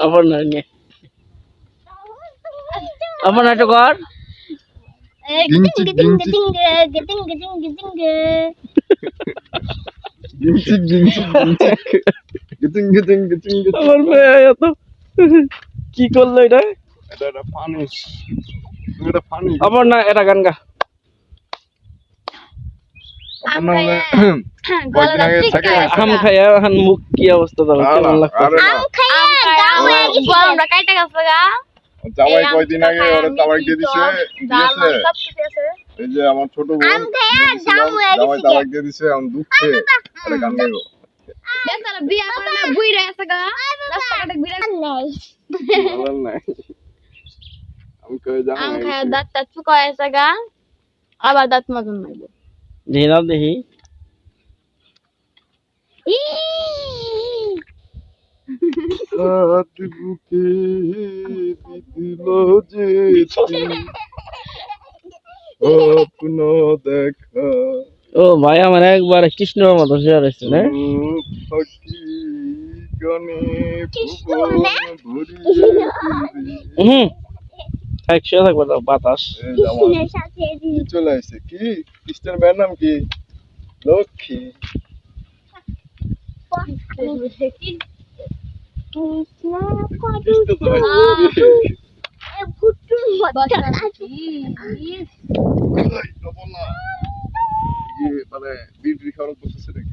আবার না নিয়ে। কর আমার কি করল এটা? এটা ফানি আবার না এটা গান গা। থাকে আম খাইয়া এখন মুখ কি অবস্থা দাও কেমন লাগতো আরে না। জামাই কয়দিন আগে ওরে তাবাই দিয়ে দিছে দিয়েছে এই যে আমার ছোট বোন জামাই তাবাই দিয়ে দিছে আমি দুঃখে আরে গান গাইবো। ভালো নাই। আমি কই জামাই আবার দাঁত মতন মারব দেখি। নাও দেখি হাত বুকে দিল যে স্বপ্ন দেখা। ও ভাই আমার একবার কৃষ্ণর মতো শেয়ার হয়েছে না। হুম একশো থাকবে তো বাতাস এই যে আমার কি চলে আসছে কি কৃষ্ণের ভাইয়ের নাম কি লক্ষ্মী কৃষ্ণ তো ভাই। এই, তো বললাম। ইয়ে, মানে বিড়ি খাওয়ার করতেছে নাকি